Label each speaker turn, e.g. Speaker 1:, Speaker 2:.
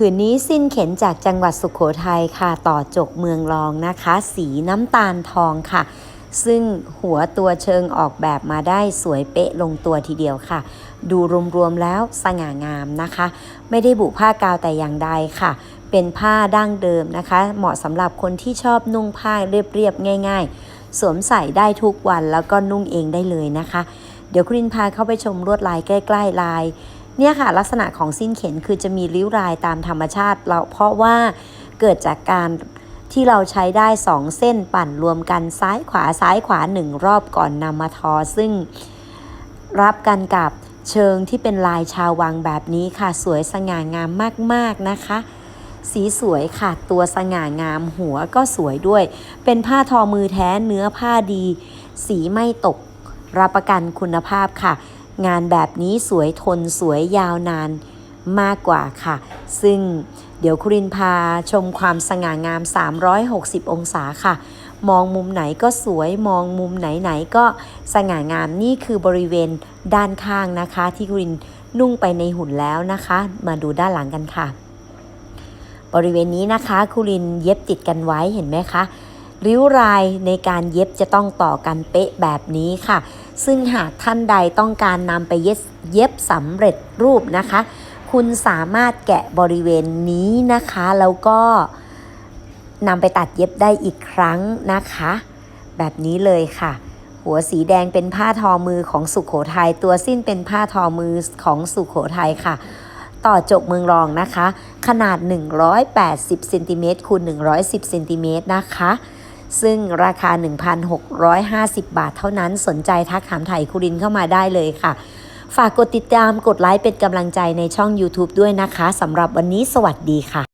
Speaker 1: ผืนนี้สิ้นเข็นจากจังหวัดสุขโขทัยค่ะ ต่อจกเมืองรองนะคะ สีน้ำตาลทองค่ะ ซึ่งหัวตัวเชิงออกแบบมาได้สวยเป๊ะลงตัวทีเดียวค่ะ ดูรวมๆแล้วสง่างามนะคะ ไม่ได้บุผ้ากาวแต่อย่างใดค่ะ เป็นผ้าดั้งเดิมนะคะ เหมาะสำหรับคนที่ชอบนุ่งผ้าเรียบๆง่าย ๆ สวมใส่ได้ทุกวันแล้วก็นุ่งเองได้เลยนะคะ เดี๋ยวคุณินพาเข้าไปชมลวดลายใกล้ ๆ ลาย เนี่ยค่ะลักษณะของสิ้นเข็นคือจะมีริ้วรายตามธรรมชาติเราเพราะว่าเกิดจากการที่เราใช้ได้ 2 เส้นปั่นรวมกันซ้ายขวาซ้ายขวา 1 รอบก่อนนำมาทอ ซึ่งรับกันกับเชิงที่เป็นลายชาววังแบบนี้ค่ะ สวยสง่างามมากๆนะคะ สีสวยค่ะ ตัวสง่างามหัวก็สวยด้วย เป็นผ้าทอมือแท้เนื้อผ้าดี สีไม่ตกรับประกันคุณภาพค่ะ งานแบบนี้สวยทนสวยยาวนานมากกว่าค่ะ ซึ่งเดี๋ยวครินพาชมความสง่างาม 360 องศาค่ะ มองมุมไหนก็สวยมองมุมไหนๆก็สง่างามนี่คือบริเวณด้านข้างนะคะ ที่ครินนุ่งไปในหุ่นแล้วนะคะ มาดูด้านหลังกันค่ะ บริเวณนี้นะคะคุรินเย็บติดกันไว้เห็นไหมคะ ริ้วรายในการเย็บจะต้องต่อกันเป๊ะแบบนี้ค่ะ ซึ่งหากท่านใดต้องการนำไปเย็บเย็บสำเร็จรูปนะคะ คุณสามารถแกะบริเวณนี้นะคะ แล้วก็นำไปตัดเย็บได้อีกครั้งนะคะ แบบนี้เลยค่ะ หัวสีแดงเป็นผ้าทอมือของสุขโขทัยตัวสิ้นเป็นผ้าทอมือของสุขโขทัยค่ะต่อจกเมืองรองนะคะ ขนาด 180เซนติเมตรคูณ110เซนติเมตรนะคะ ซึ่งราคา 1,650 บาทเท่านั้นสนใจทักถามไถ่คุรินเข้ามาได้เลยค่ะ ฝากกดติดตามกดไลค์เป็นกำลังใจในช่อง YouTube ด้วยนะคะสำหรับวันนี้สวัสดีค่ะ